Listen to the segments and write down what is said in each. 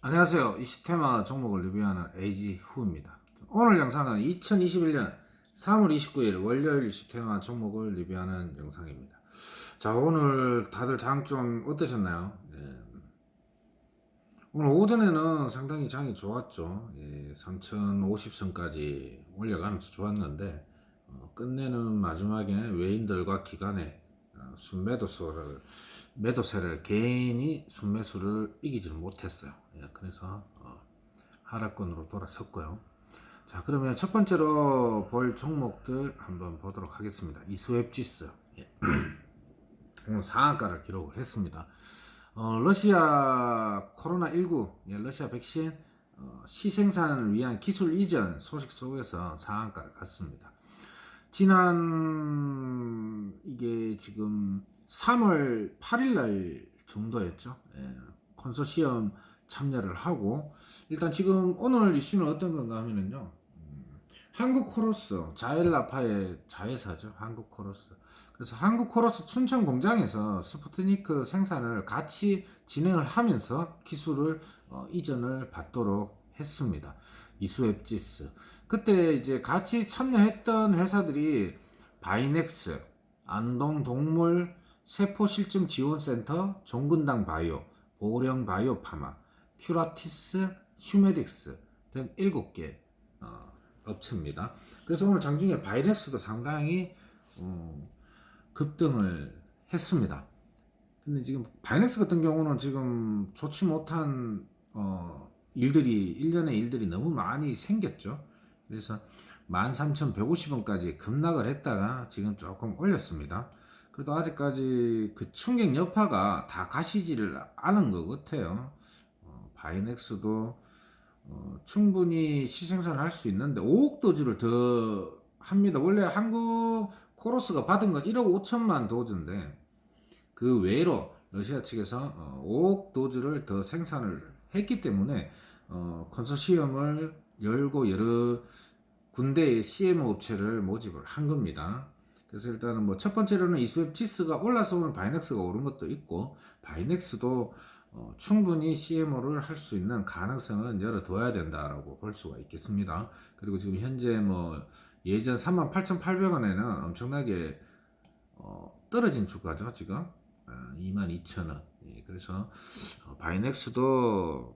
안녕하세요. 이 시테마 종목을 리뷰하는 에이지 후입니다. 오늘 영상은 2021년 3월 29일 월요일 시테마 종목을 리뷰하는 영상입니다. 자, 오늘 다들 장 좀 어떠셨나요? 예. 오늘 오전에는 상당히 장이 좋았죠. 예, 3050선까지 올려가면서 좋았는데, 어, 끝내는 마지막에 외인들과 기관의 어, 순매도수를 매도세를 개인이 순매수를 이기지 못했어요. 예, 그래서 어, 하락권으로 돌아섰고요. 자 그러면 첫 번째로 볼 종목들 한번 보도록 하겠습니다. 이스웹지스 예. 상한가를 기록을 했습니다. 어, 러시아 코로나 19 예, 러시아 백신 어, 시생산을 위한 기술 이전 소식 속에서 상한가를 갔습니다. 지난 이게 지금 3월 8일 날 정도였죠. 예, 컨소시엄 참여를 하고 일단 지금 오늘 이슈는 어떤 건가 하면은요. 음, 한국 코러스 자엘라파의 자회사죠. 한국 코러스. 그래서 한국 코러스 춘천 공장에서 스푸트니크 생산을 같이 진행을 하면서 기술을 어, 이전을 받도록 했습니다. 이수앱지스. 그때 이제 같이 참여했던 회사들이 바이넥스, 안동동물 세포실증 지원센터, 종근당 바이오, 보령 바이오 파마, 큐라티스, 휴메딕스 등 7개 어, 업체입니다. 그래서 오늘 장중에 바이넥스도 상당히 어, 급등을 했습니다. 근데 지금 바이넥스 같은 경우는 지금 좋지 못한 어, 일들이 일련의 일들이 너무 많이 생겼죠. 그래서 13,150원까지 급락을 했다가 지금 조금 올렸습니다. 그래도 아직까지 그 충격 여파가 다 가시지를 않은 것 같아요. 어, 바이넥스도 어, 충분히 시생산을 할 수 있는데 5억 도주를 더 합니다. 원래 한국 코러스가 받은 건 1억 5천만 도주인데 그 외로 러시아 측에서 어, 5억 도주를 더 생산을 했기 때문에 어, 컨소시엄을 열고 여러 군대의 CMO 업체를 모집을 한 겁니다. 그래서 일단은 뭐 첫 번째로는 이스웹 지스가 올라서 오는 바이넥스가 오른 것도 있고 바이넥스도 어, 충분히 CMO를 할 수 있는 가능성은 열어둬야 된다라고 볼 수가 있겠습니다. 그리고 지금 현재 뭐 예전 38,800원에는 엄청나게 어, 떨어진 주가죠 지금 어, 22,000원. 예, 그래서 어, 바이넥스도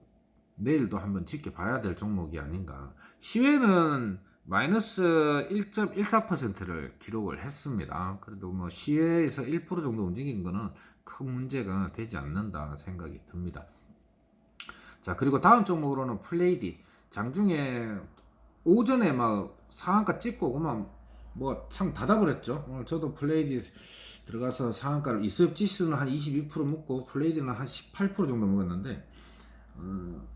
내일도 한번 지켜봐야 될 종목이 아닌가. 시외는 마이너스 1.14%를 기록을 했습니다. 그래도 뭐 시외에서 1% 정도 움직인 거는 큰 문제가 되지 않는다 생각이 듭니다. 자, 그리고 다음 종목으로는 플레이디. 장중에 오전에 막 상한가 찍고 그만 뭐창 닫아버렸죠. 오늘 저도 플레이디 들어가서 상한가를 이습 지수는 한 22% 먹고 플레이디는 한 18% 정도 먹었는데 어,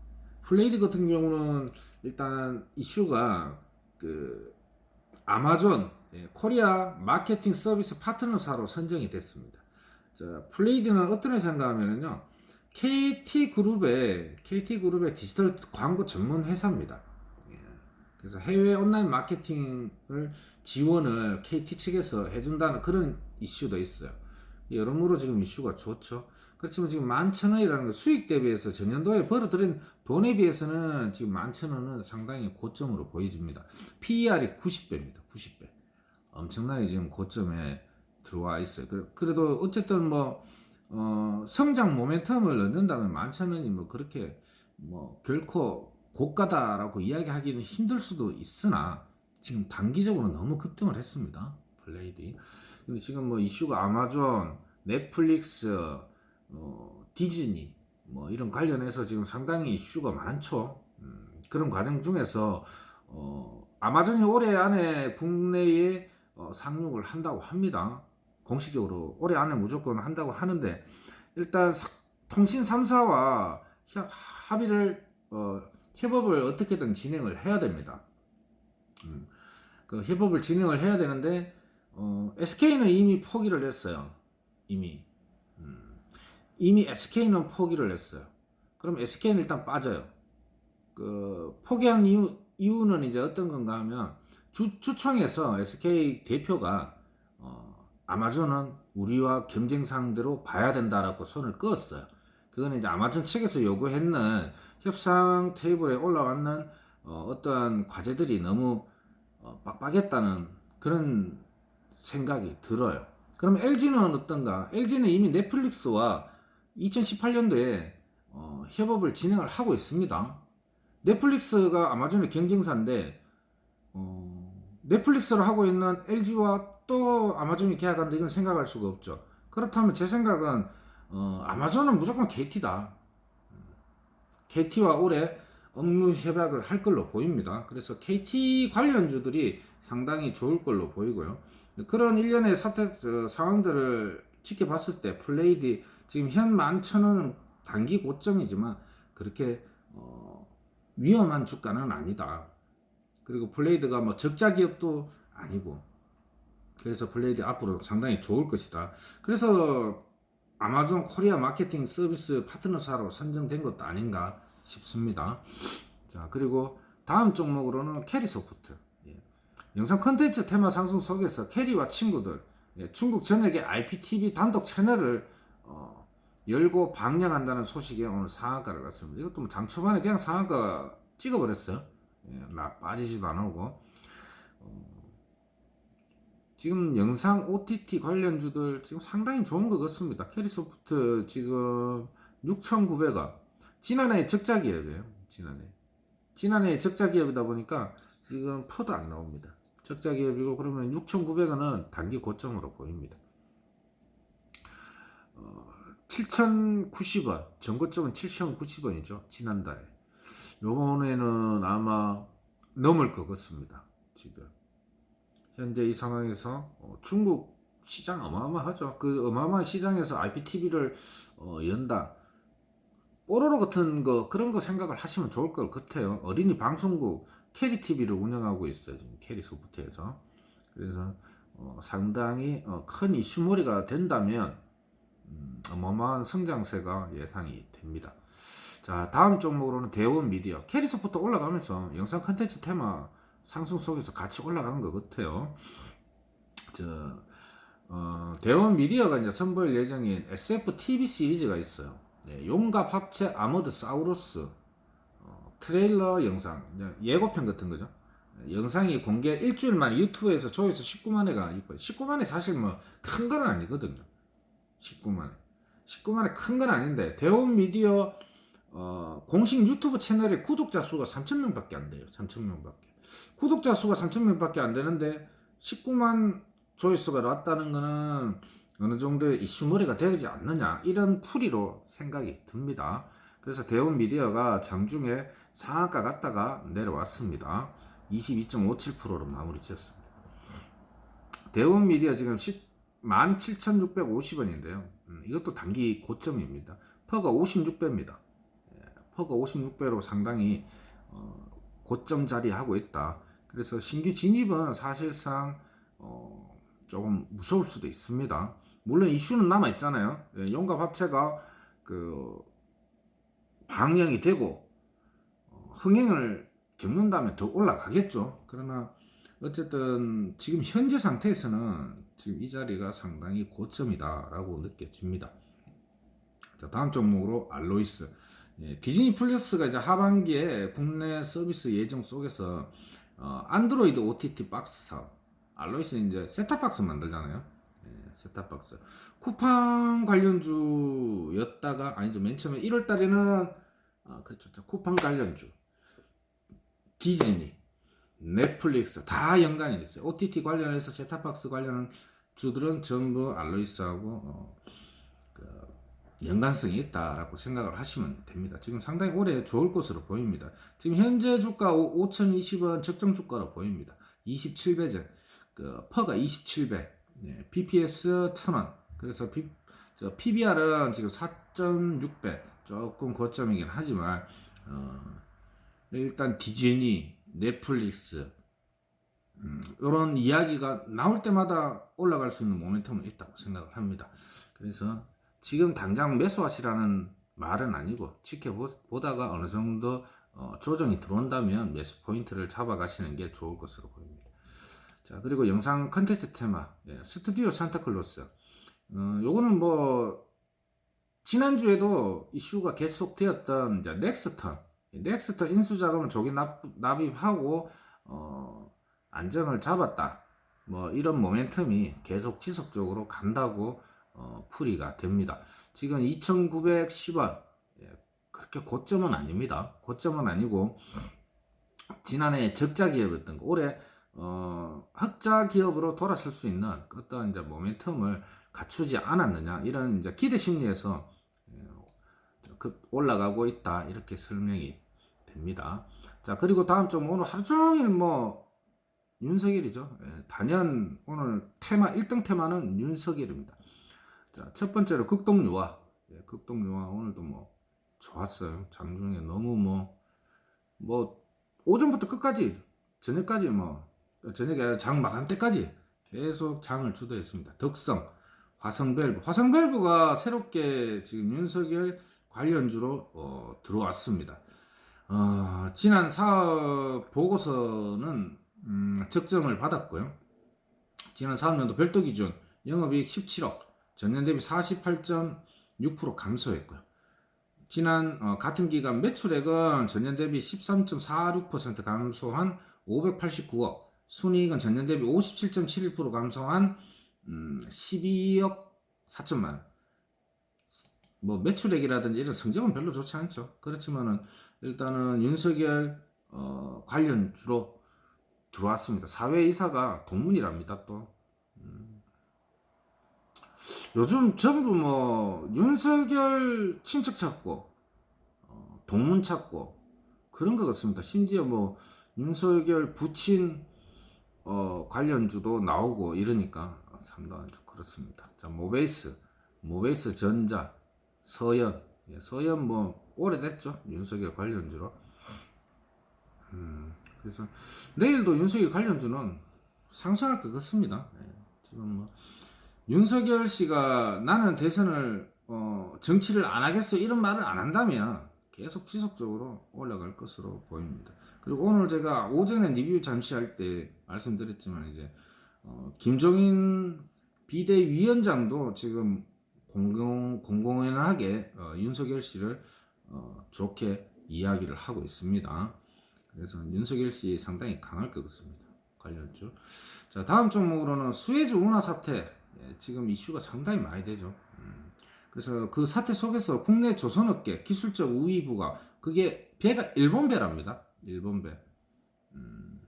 플레이디 같은 경우는 일단 이슈가 그 아마존 예, 코리아 마케팅 서비스 파트너사로 선정이 됐습니다. 자, 플레이디는 어떤 회사인가 하면은요. KT 그룹의 KT 그룹의 디지털 광고 전문 회사입니다. 예, 그래서 해외 온라인 마케팅을 지원을 KT 측에서 해준다는 그런 이슈도 있어요. 여러모로 지금 이슈가 좋죠. 그렇지만 지금 만천 원이라는 거 수익 대비해서 전년도에 벌어들인 돈에 비해서는 지금 만천원은 상당히 고점으로 보여집니다. PER이 90배입니다. 90배. 엄청나게 지금 고점에 들어와 있어요. 그래도 어쨌든 뭐, 어, 성장 모멘텀을 얻는다면 만천원이 뭐 그렇게 뭐 결코 고가다라고 이야기하기는 힘들 수도 있으나 지금 단기적으로 너무 급등을 했습니다. 블레이드. 근데 지금 뭐 이슈가 아마존, 넷플릭스, 어, 디즈니 뭐 이런 관련해서 지금 상당히 이슈가 많죠. 음, 그런 과정 중에서 어, 아마존이 올해 안에 국내에 어, 상륙을 한다고 합니다. 공식적으로 올해 안에 무조건 한다고 하는데 일단 사, 통신 3사와 합의를 어, 협업을 어떻게든 진행을 해야 됩니다. 음, 그 협업을 진행을 해야 되는데 어, SK는 이미 포기를 했어요. 이미 음, 이미 SK는 포기를 했어요. 그럼 SK는 일단 빠져요. 그 포기한 이유 이유는 이제 어떤 건가 하면 주, 주총에서 SK 대표가 어, 아마존은 우리와 경쟁 상대로 봐야 된다라고 손을 끄었어요. 그거는 이제 아마존 측에서 요구했는 협상 테이블에 올라왔는 어, 어떠한 과제들이 너무 어, 빡빡했다는 그런 생각이 들어요. 그럼 LG는 어떤가? LG는 이미 넷플릭스와 2018년도에 어, 협업을 진행을 하고 있습니다. 넷플릭스가 아마존의 경쟁사인데 어, 넷플릭스를 하고 있는 LG와 또 아마존이 계약한다 이건 생각할 수가 없죠. 그렇다면 제 생각은 어, 아마존은 무조건 KT다. KT와 올해 업무 협약을 할 걸로 보입니다. 그래서 KT 관련주들이 상당히 좋을 걸로 보이고요. 그런 일련의 사태 저, 상황들을 지켜봤을 때 플레이드 지금 현 11,000원은 단기 고점이지만 그렇게 어, 위험한 주가는 아니다. 그리고 블레이드가 뭐 적자 기업도 아니고 그래서 블레이드 앞으로 상당히 좋을 것이다. 그래서 아마존 코리아 마케팅 서비스 파트너사로 선정된 것도 아닌가 싶습니다. 자 그리고 다음 종목으로는 캐리 소프트. 예. 영상 컨텐츠 테마 상승 속에서 캐리와 친구들 예, 중국 전역의 IPTV 단독 채널을 어, 열고 방영한다는 소식에 오늘 상한가를 갔습니다. 이것도 뭐 장 초반에 그냥 상한가 찍어버렸어요. 예, 나 빠지지도 안 오고. 어, 지금 영상 OTT 관련주들 지금 상당히 좋은 것 같습니다. 캐리소프트 지금 6,900원. 지난해 적자 기업이에요. 지난해. 지난해 적자 기업이다 보니까 지금 퍼도 안 나옵니다. 적자 기업이고 그러면 6,900원은 단기 고점으로 보입니다. 어, 7,090원. 전고점은 7,090원이죠. 지난달에. 요번에는 아마 넘을 것 같습니다. 지금. 현재 이 상황에서 어, 중국 시장 어마어마하죠. 그 어마어마한 시장에서 IPTV를 어, 연다. 뽀로로 같은 거 그런 거 생각을 하시면 좋을 것 같아요. 어린이 방송국 캐리 TV를 운영하고 있어요. 지금 캐리 소프트에서. 그래서 어, 상당히 어, 큰 이슈몰이가 된다면 음, 어마어마한 성장세가 예상이 됩니다. 자 다음 종목으로는 대원 미디어 캐리 소프트 올라가면서 영상 컨텐츠 테마 상승 속에서 같이 올라간 것 같아요. 저 어, 대원 미디어가 이제 선보일 예정인 SF TV 시리즈가 있어요. 네, 용갑 합체 아머드 사우루스 어, 트레일러 영상 예고편 같은 거죠. 네, 영상이 공개 일주일 만에 유튜브에서 조회수 19만 회가 있고 19만 회 사실 뭐 큰 건 아니거든요. 19만 회. 19만 회큰건 아닌데 대원 미디어 어, 공식 유튜브 채널의 구독자 수가 3,000명밖에 안 돼요. 3,000명밖에. 구독자 수가 3,000명밖에 안 되는데 19만 조회수가 났다는 거는 어느 정도의 이슈머리가 되지 않느냐 이런 풀이로 생각이 듭니다. 그래서 대원 미디어가 장중에 상한가 갔다가 내려왔습니다. 22.57%로 마무리 지었습니다. 대원 미디어 지금 17,650원인데요. 음, 이것도 단기 고점입니다. 퍼가 56배입니다. 퍼가 56배로 상당히 어, 고점 자리하고 있다. 그래서 신규 진입은 사실상 어, 조금 무서울 수도 있습니다. 물론 이슈는 남아 있잖아요. 예, 용갑 합체가 그 방영이 되고 어, 흥행을 겪는다면 더 올라가겠죠. 그러나 어쨌든 지금 현재 상태에서는 지금 이 자리가 상당히 고점이다라고 느껴집니다. 자, 다음 종목으로 알로이스. 예, 디즈니 플러스가 이제 하반기에 국내 서비스 예정 속에서 어, 안드로이드 OTT 박스 사업 알로이스는 이제 셋탑박스 만들잖아요. 예, 셋탑박스 쿠팡 관련주였다가 아니죠 맨 처음에 1월 달에는 아, 그렇죠 저 쿠팡 관련주 디즈니 넷플릭스 다 연관이 있어요. OTT 관련해서 셋탑박스 관련 주들은 전부 알로이스하고 어, 그 연관성이 있다라고 생각을 하시면 됩니다. 지금 상당히 올해 좋을 것으로 보입니다. 지금 현재 주가 5,020원 적정 주가로 보입니다. 27배죠. 그 퍼가 27배, 네, BPS 1,000원. 그래서 비, 저 PBR은 지금 4.6배, 조금 고점이긴 하지만 어, 일단 디즈니, 넷플릭스 음, 이런 이야기가 나올 때마다 올라갈 수 있는 모멘텀은 있다고 생각을 합니다. 그래서 지금 당장 매수하시라는 말은 아니고 지켜보다가 어느 정도 어, 조정이 들어온다면 매수 포인트를 잡아가시는 게 좋을 것으로 보입니다. 자 그리고 영상 컨텐츠 테마 예, 스튜디오 산타클로스 어, 요거는 뭐 지난주에도 이슈가 계속되었던 넥스턴 넥스트 인수 자금을 조기 납, 납입하고 어, 안정을 잡았다. 뭐 이런 모멘텀이 계속 지속적으로 간다고 어, 풀이가 됩니다. 지금 2,910원 예, 그렇게 고점은 아닙니다. 고점은 아니고 지난해 적자 기업이었던 거 올해 어, 흑자 기업으로 돌아설 수 있는 어떤 이제 모멘텀을 갖추지 않았느냐 이런 이제 기대 심리에서 예, 급 올라가고 있다 이렇게 설명이 됩니다. 자 그리고 다음 점 오늘 하루 종일 뭐 윤석열이죠. 예, 단연 오늘 테마 1등 테마는 윤석열입니다. 자, 첫 번째로 극동유화. 예, 극동유화 오늘도 뭐 좋았어요. 장중에 너무 뭐, 뭐, 오전부터 끝까지, 저녁까지 뭐, 저녁에 장 마감 때까지 계속 장을 주도했습니다. 덕성, 화성밸브. 화성밸브가 새롭게 지금 윤석열 관련주로 어, 들어왔습니다. 어, 지난 사업 보고서는 음, 적정을 받았고요. 지난 사업년도 별도 기준 영업이익 17억, 전년 대비 48.6% 감소했고요. 지난 어, 같은 기간 매출액은 전년 대비 13.46% 감소한 589억, 순이익은 전년 대비 57.71% 감소한 음, 12억 4천만 원. 뭐 매출액이라든지 이런 성적은 별로 좋지 않죠. 그렇지만은 일단은 윤석열 어, 관련주로 들어왔습니다. 사회이사가 동문이랍니다 또. 음. 요즘 전부 뭐 윤석열 친척 찾고 어, 동문 찾고 그런 것 같습니다. 심지어 뭐 윤석열 부친 어, 관련주도 나오고 이러니까 상당히 좀 그렇습니다. 자 모베이스, 모베이스 전자, 서현, 예, 서현 뭐 오래됐죠 윤석열 관련주로. 음, 그래서 내일도 윤석열 관련주는 상승할 것 같습니다. 예, 지금 뭐 윤석열 씨가 나는 대선을 어, 정치를 안 하겠어 이런 말을 안 한다면 계속 지속적으로 올라갈 것으로 보입니다. 그리고 오늘 제가 오전에 리뷰 잠시 할 때 말씀드렸지만 이제 어, 김종인 비대위원장도 지금 공공 공공연하게 어, 윤석열 씨를 어, 좋게 이야기를 하고 있습니다. 그래서 윤석열 씨 상당히 강할 것 같습니다. 관련주. 자 다음 종목으로는 수혜주 운하 사태 예, 지금 이슈가 상당히 많이 되죠. 음, 그래서 그 사태 속에서 국내 조선업계 기술적 우위 부가 그게 배가 일본 배랍니다. 일본 배. 음,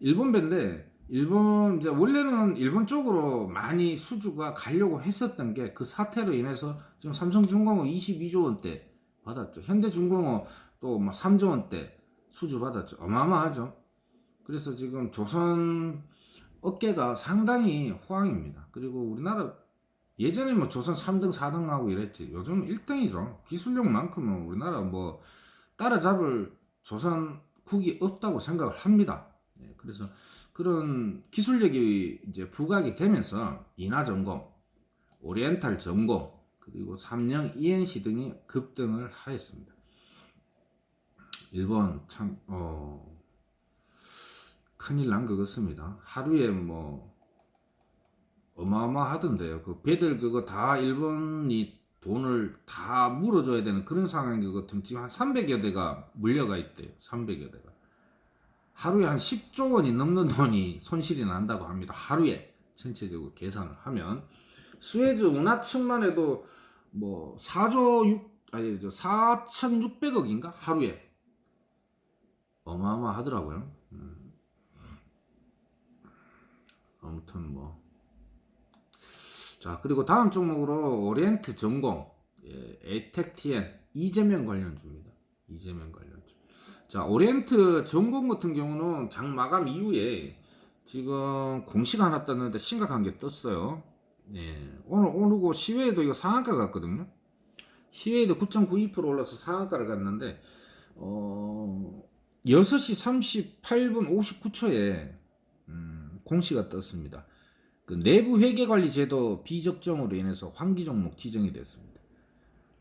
일본 배인데 일본 이제 원래는 일본 쪽으로 많이 수주가 가려고 했었던 게 그 사태로 인해서 지금 삼성중공업 22조 원대 받았죠. 현대중공업 또 막 3조 원대 수주 받았죠. 어마어마하죠. 그래서 지금 조선 업계가 상당히 호황입니다. 그리고 우리나라 예전에 뭐 조선 3등, 4등 하고 이랬지. 요즘 1등이죠. 기술력만큼은 우리나라 뭐 따라잡을 조선 국이 없다고 생각을 합니다. 네, 그래서 그런 기술력이 이제 부각이 되면서 인하 전공, 오리엔탈 전공, 그리고 삼령 ENC 등이 급등을 하였습니다. 일본 참, 어, 큰일 난 것 같습니다. 하루에 뭐, 어마어마하던데요. 그 배들 그거 다 일본이 돈을 다 물어줘야 되는 그런 상황인 것 같으면 지금 한 300여 대가 물려가 있대요. 300여 대가. 하루에 한 10조 원이 넘는 돈이 손실이 난다고 합니다. 하루에 전체적으로 계산을 하면 스웨즈 운하층만 해도 뭐 4조 6 아니 저 4,600억인가 하루에 어마어마하더라고요. 음. 아무튼 뭐. 자, 그리고 다음 종목으로 오리엔트 전공, 예, 에텍티엔, 이재명 관련주입니다. 이재명 관련주. 자, 오리엔트 전공 같은 경우는 장 마감 이후에 지금 공시가 하나 떴는데 심각한 게 떴어요. 네, 오늘 오르고 시외에도 이거 상한가 갔거든요. 시외에도 9.92% 올라서 상한가를 갔는데, 어, 6시 38분 59초에 음, 공시가 떴습니다. 그 내부 회계 관리 제도 비적정으로 인해서 환기 종목 지정이 됐습니다.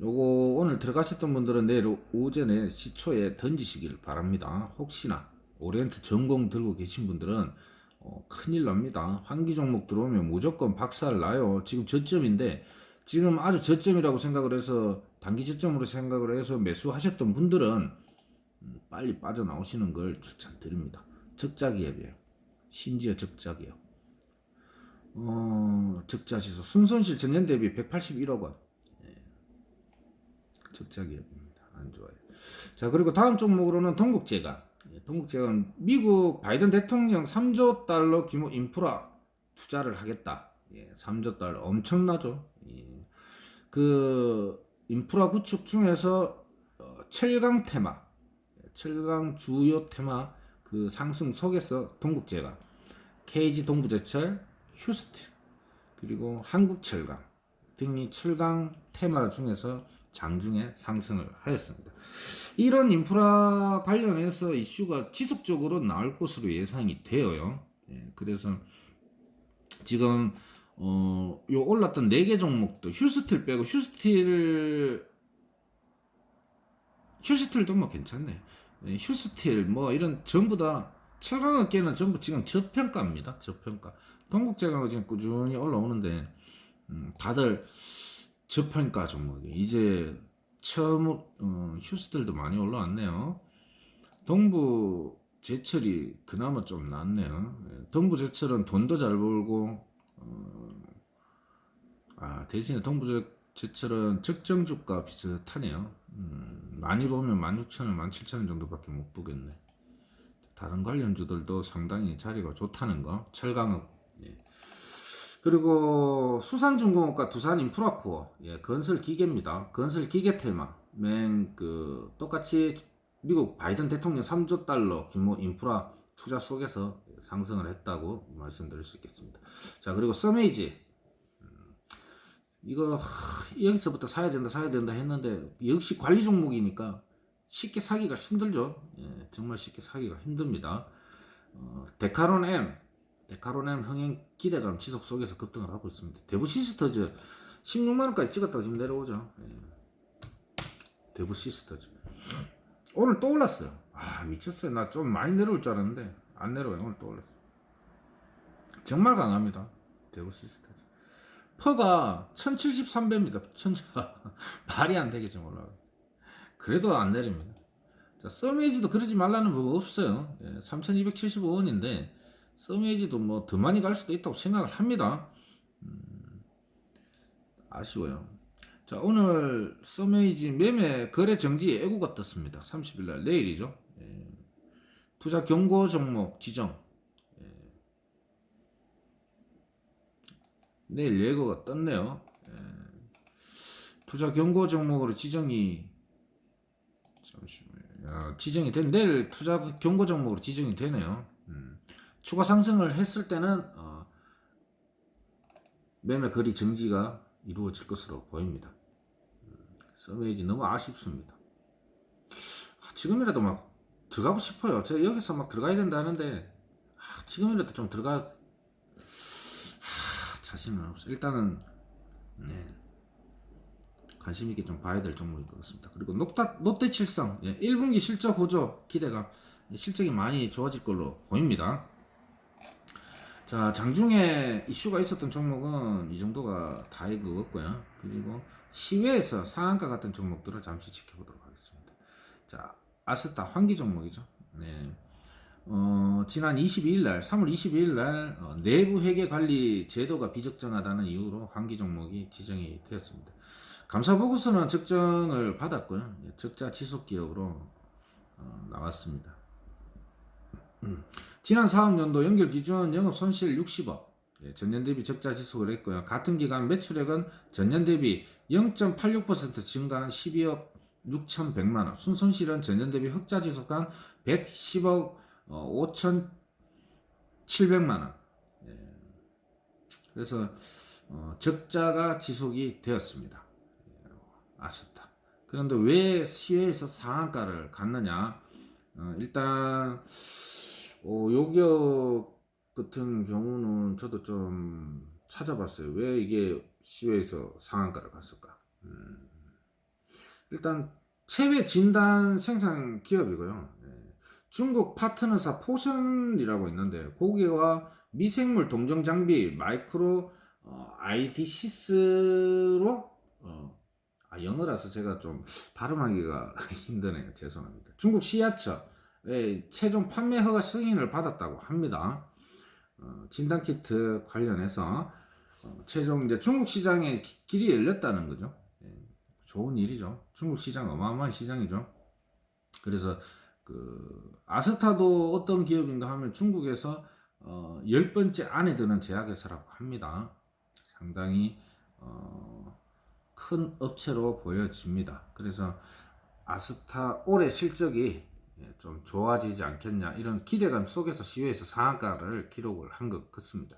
요거 오늘 들어가셨던 분들은 내일 오전에 시초에 던지시길 바랍니다. 혹시나 오리엔트 전공 들고 계신 분들은 어, 큰일 납니다. 환기 종목 들어오면 무조건 박살 나요. 지금 저점인데 지금 아주 저점이라고 생각을 해서 단기 저점으로 생각을 해서 매수하셨던 분들은 음, 빨리 빠져나오시는 걸 추천드립니다. 적자 기업이에요. 심지어 적자 기업. 어, 적자 지수 순손실 전년 대비 181억 원. 예. 적자 기업입니다. 안 좋아요. 자, 그리고 다음 종목으로는 동국제가. 예, 동국제가 미국 바이든 대통령 3조 달러 규모 인프라 투자를 하겠다. 예, 3조 달러 엄청나죠. 예. 그 인프라 구축 중에서 어, 철강 테마, 철강 주요 테마 그 상승 속에서 동국제가 KG 동부제철, 휴스틸 그리고 한국철강 등이 철강 테마 중에서 장중에 상승을 하였습니다. 이런 인프라 관련해서 이슈가 지속적으로 나올 것으로 예상이 되어요. 예, 그래서 지금 어, 요 올랐던 네개 종목도 휴스틸 빼고 휴스틸 휴스틸도 뭐 괜찮네. 예, 휴스틸 뭐 이런 전부 다 철강업계는 전부 지금 저평가입니다. 저평가. 동국제가 지금 꾸준히 올라오는데 음, 다들 저평가 종목이 이제 처음 어, 휴스틸도 많이 올라왔네요. 동부 제철이 그나마 좀 낫네요. 예, 동부 제철은 돈도 잘 벌고 어, 아 대신에 동부 제- 제철은 적정 주가 비슷하네요. 음, 많이 보면 16,000원, 17,000원 정도밖에 못 보겠네. 다른 관련주들도 상당히 자리가 좋다는 거. 철강업. 예. 그리고 수산중공업과 두산인프라코어. 예, 건설 기계입니다. 건설 기계 테마. 맨 그 똑같이 미국 바이든 대통령 3조 달러 규모 인프라 투자 속에서 상승을 했다고 말씀드릴 수 있겠습니다. 자, 그리고 서메이지. 음, 이거 하, 여기서부터 사야 된다, 사야 된다 했는데 역시 관리 종목이니까 쉽게 사기가 힘들죠. 예, 정말 쉽게 사기가 힘듭니다. 어, 데카론 M, 데카론 M 흥행 기대감 지속 속에서 급등을 하고 있습니다. 대부 시스터즈 16만 원까지 찍었다가 지금 내려오죠. 예. 대부 시스터즈 오늘 또 올랐어요. 아 미쳤어요. 나 좀 많이 내려올 줄 알았는데 안 내려와요. 오늘 또 올랐어. 정말 강합니다. 대부 시스터즈. 퍼가 1073배입니다. 천자 말이 안 지금 올라가. 그래도 안 내립니다. 자, 서메이지도 그러지 말라는 법 없어요. 예, 3,275원인데 서메이지도 뭐 더 많이 갈 수도 있다고 생각을 합니다. 음, 아쉬워요. 자, 오늘 서메이지 매매 거래 정지 예고가 떴습니다. 30일 날 내일이죠. 예, 투자 경고 종목 지정. 예, 내일 예고가 떴네요. 예, 투자 경고 종목으로 지정이 잠시만요. 야, 지정이 된 내일 투자 경고 종목으로 지정이 되네요. 음. 추가 상승을 했을 때는 어, 매매 거리 정지가 이루어질 것으로 보입니다. 음, 서메이지 너무 아쉽습니다. 아, 지금이라도 막 들어가고 싶어요. 제가 여기서 막 들어가야 된다 하는데 아, 지금이라도 좀 들어가 아, 자신은 없어. 일단은 네. 관심 있게 좀 봐야 될 종목인 것 같습니다. 그리고 롯다, 롯데 칠성 예, 1분기 실적 호조 기대가 실적이 많이 좋아질 걸로 보입니다. 자 장중에 이슈가 있었던 종목은 이 정도가 다인 것 같고요. 그리고 시외에서 상한가 같은 종목들을 잠시 지켜보도록 하겠습니다. 자 아스타 환기 종목이죠. 네. 어, 지난 22일 날, 3월 22일 날 어, 내부 회계 관리 제도가 비적정하다는 이유로 환기 종목이 지정이 되었습니다. 감사 보고서는 적정을 받았고요. 예, 적자 지속 기업으로 어, 나왔습니다. 음. 지난 사업년도 연결 기준 영업 손실 60억. 예, 전년 대비 적자 지속을 했고요. 같은 기간 매출액은 전년 대비 0.86% 증가한 12억 6,100만 원. 순손실은 전년 대비 흑자 지속한 110억 어, 5,700만 원. 예. 그래서 어, 적자가 지속이 되었습니다. 아쉽다. 그런데 왜 시외에서 상한가를 갔느냐? 어, 일단 어, 요격 같은 경우는 저도 좀 찾아봤어요. 왜 이게 시외에서 상한가를 갔을까? 음, 일단 체외 진단 생산 기업이고요. 예. 중국 파트너사 포션이라고 있는데 고기와 미생물 동정 장비 마이크로 어, ID시스로 어, 아, 영어라서 제가 좀 발음하기가 힘드네요. 죄송합니다. 중국 시야처의 최종 판매 허가 승인을 받았다고 합니다. 어, 진단키트 관련해서 어, 최종 이제 중국 시장에 기- 길이 열렸다는 거죠. 예, 좋은 일이죠. 중국 시장 어마어마한 시장이죠. 그래서 그 아스타도 어떤 기업인가 하면 중국에서 어, 열 번째 안에 드는 제약회사라고 합니다. 상당히 어, 큰 업체로 보여집니다. 그래서 아스타 올해 실적이 예, 좀 좋아지지 않겠냐 이런 기대감 속에서 시외에서 상한가를 기록을 한 것 같습니다.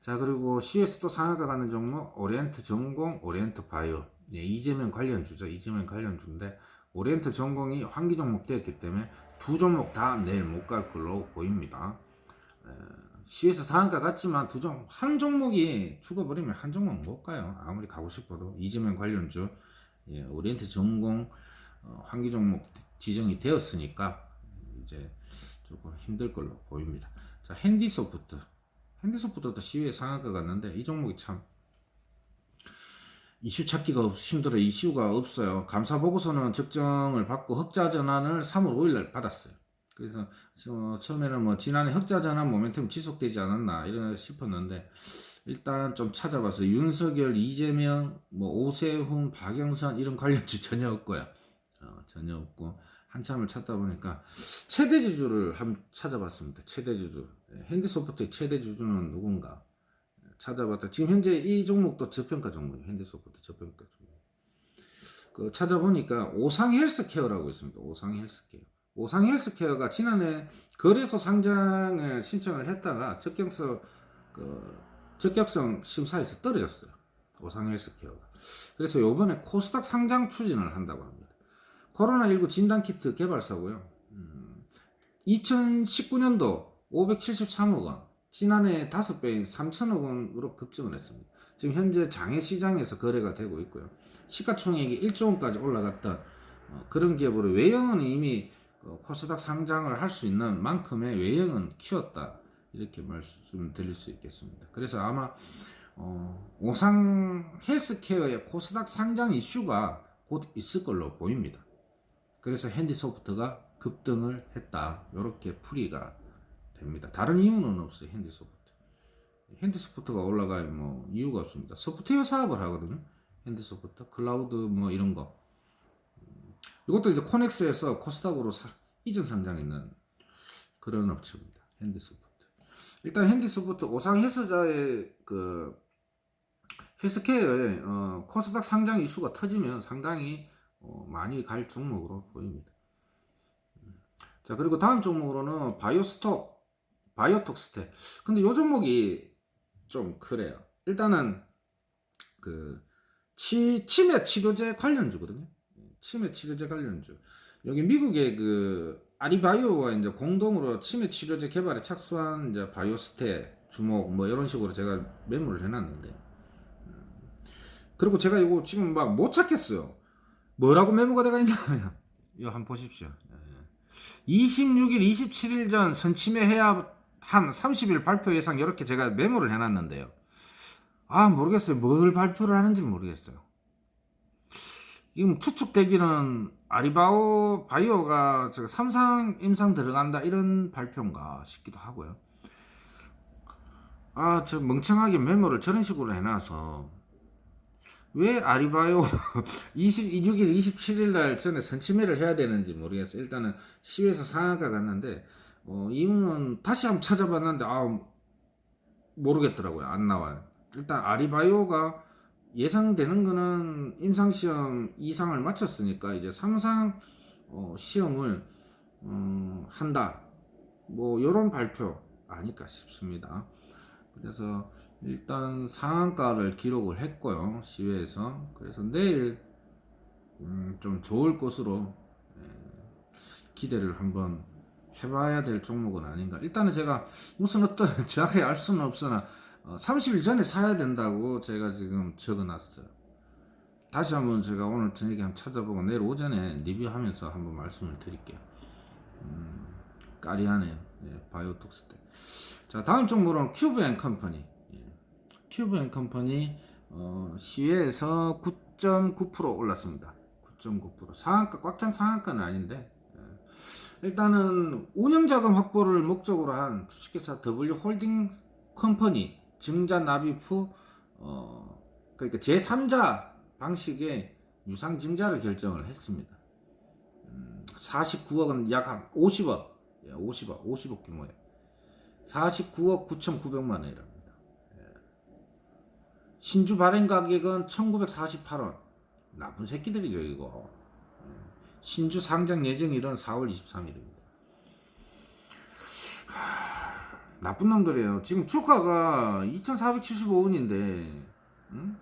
자 그리고 시외에서 또 상한가 가는 종목 오리엔트 전공, 오리엔트 바이오 예, 이재명 관련주죠. 이재명 관련주인데 오리엔트 전공이 환기 종목 되었기 때문에 두 종목 다 내일 못 갈 걸로 보입니다. 에, 시에서 상한가 같지만 두 종, 한 종목이 죽어버리면 한 종목 못 가요. 아무리 가고 싶어도 이재명 관련주, 예, 오리엔트 전공 어, 환기 종목 지정이 되었으니까 이제 조금 힘들 걸로 보입니다. 자 핸디소프트, 핸디소프트도 시외 상한가 갔는데 이 종목이 참 이슈 찾기가 없- 힘들어 이슈가 없어요. 감사 보고서는 적정을 받고 흑자 전환을 3월 5일 날 받았어요. 그래서 어, 처음에는 뭐 지난해 흑자 전환 모멘텀 지속되지 않았나 이런 싶었는데 일단 좀 찾아봐서 윤석열, 이재명, 뭐 오세훈, 박영선 이런 관련주 전혀 없고요. 어, 전혀 없고 한참을 찾다 보니까 최대 주주를 한번 찾아봤습니다. 최대 주주 예, 핸드소프트의 최대 주주는 누군가 찾아봤다. 지금 현재 이 종목도 저평가 종목이에요. 핸드소프트 저평가 종목. 그 찾아보니까 오상 헬스케어라고 있습니다. 오상 헬스케어. 오상 헬스케어가 지난해 거래소 상장을 신청을 했다가 적격성 그 적격성 심사에서 떨어졌어요. 오상 헬스케어가. 그래서 요번에 코스닥 상장 추진을 한다고 합니다. 코로나19 진단키트 개발사고요. 음, 2019년도 573억 원, 지난해 5배인 3천억 원으로 급증을 했습니다. 지금 현재 장외 시장에서 거래가 되고 있고요. 시가총액이 1조 원까지 올라갔던 어, 그런 기업으로 외형은 이미 어, 코스닥 상장을 할 수 있는 만큼의 외형은 키웠다 이렇게 말씀드릴 수 있겠습니다. 그래서 아마 어, 오상 헬스케어의 코스닥 상장 이슈가 곧 있을 걸로 보입니다. 그래서 핸디소프트가 급등을 했다 이렇게 풀이가 됩니다. 다른 이유는 없어요. 핸디소프트. 핸디소프트가 올라갈 뭐 이유가 없습니다. 소프트웨어 사업을 하거든요. 핸디소프트, 클라우드 뭐 이런 거. 음, 이것도 이제 코넥스에서 코스닥으로 사- 이전 상장 있는 그런 업체입니다. 핸디소프트. 일단 핸디소프트 오상 헬스자의 그 헬스케어의 어, 코스닥 상장 이슈가 터지면 상당히 어, 많이 갈 종목으로 보입니다. 음. 자 그리고 다음 종목으로는 바이오스톡 바이오톡스테. 근데 요 종목이 좀 그래요. 일단은 그 치, 치매 치료제 관련주거든요. 치매 치료제 관련주. 여기 미국의 그 아리바이오와 이제 공동으로 치매 치료제 개발에 착수한 이제 바이오스테 주목 뭐 이런 식으로 제가 메모를 해놨는데. 음. 그리고 제가 이거 지금 막 못 찾겠어요. 뭐라고 메모가 돼가 있냐면 이거 한번 보십시오. 예. 26일, 27일 전 선침해 해야 한 30일 발표 예상 이렇게 제가 메모를 해놨는데요. 아 모르겠어요. 뭘 발표를 하는지 모르겠어요. 지금 추측되기는 아리바오 바이오가 저 삼상 임상 들어간다 이런 발표인가 싶기도 하고요. 아 저 멍청하게 메모를 저런 식으로 해놔서 왜 아리바이오 26일, 27일 날 전에 선침해를 해야 되는지 모르겠어요. 일단은 시외에서 상한가 갔는데 어, 이유는 다시 한번 찾아봤는데 아 모르겠더라고요. 안 나와요. 일단 아리바이오가 예상되는 거는 임상 시험 이상을 마쳤으니까 이제 삼상 어, 시험을 음, 한다. 뭐 이런 발표 아닐까 싶습니다. 그래서 일단 상한가를 기록을 했고요 시외에서 그래서 내일 음, 좀 좋을 것으로 예, 기대를 한번 해봐야 될 종목은 아닌가. 일단은 제가 무슨 어떤 정확하게 알 수는 없으나 어, 30일 전에 사야 된다고 제가 지금 적어놨어요. 다시 한번 제가 오늘 저녁에 한번 찾아보고 내일 오전에 리뷰하면서 한번 말씀을 드릴게요. 음, 까리하네요 예, 바이오톡스 때. 자 다음 종목은 큐브 앤 컴퍼니. 큐브 앤 컴퍼니 어, 시외에서 9.9% 올랐습니다. 9.9% 상한가 꽉 찬 상한가는 아닌데 예. 일단은 운영자금 확보를 목적으로 한 주식회사 W 홀딩 컴퍼니 증자 납입 후 어, 그러니까 제3자 방식의 유상 증자를 결정을 했습니다. 음, 49억은 약 한 50억, 예, 50억, 50억 규모에 49억 9,900만 원이랍니다. 예. 신주 발행 가격은 1,948원. 나쁜 새끼들이죠 이거. 예. 신주 상장 예정일은 4월 23일입니다. 나쁜 놈들이에요. 지금 주가가 2,475원인데, 응?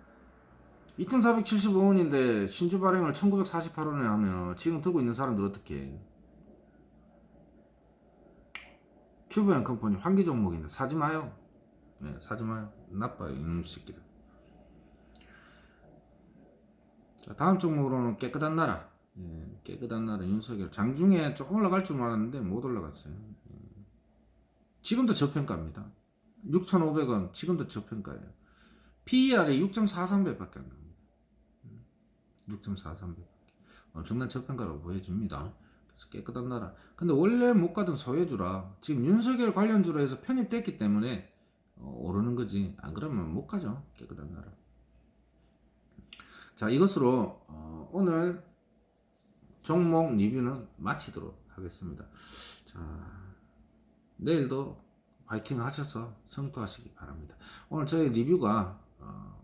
2,475원인데 신주 발행을 1,948원에 하면 지금 들고 있는 사람들 어떻게? 큐브앤 컴퍼니 환기 종목인데 사지 마요. 네, 사지 마요. 나빠요 이놈 새끼들. 자, 다음 종목으로는 깨끗한 나라. 예, 깨끗한 나라 윤석열. 장중에 조금 올라갈 줄 알았는데 못 올라갔어요. 예. 지금도 저평가입니다. 6,500원 지금도 저평가예요. PER이 6.43배밖에 안 나옵니다. 6.43배. 엄청난 저평가라고 보여줍니다. 그래서 깨끗한 나라. 근데 원래 못 가던 소외주라 지금 윤석열 관련주로 해서 편입됐기 때문에 어, 오르는 거지. 안 그러면 못 가죠. 깨끗한 나라. 자 이것으로 어, 오늘 종목 리뷰는 마치도록 하겠습니다. 자 내일도 화이팅 하셔서 성투하시기 바랍니다. 오늘 저희 리뷰가 어,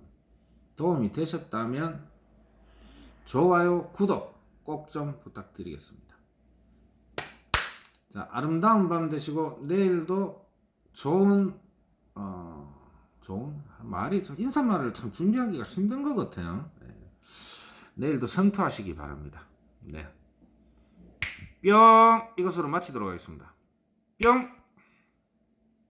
도움이 되셨다면 좋아요, 구독 꼭 좀 부탁드리겠습니다. 자, 아름다운 밤 되시고 내일도 좋은 어, 좋은 말이 참 인사말을 참 준비하기가 힘든 것 같아요. 네. 내일도 성투하시기 바랍니다. 네. 뿅 이것으로 마치도록 하겠습니다. 뿅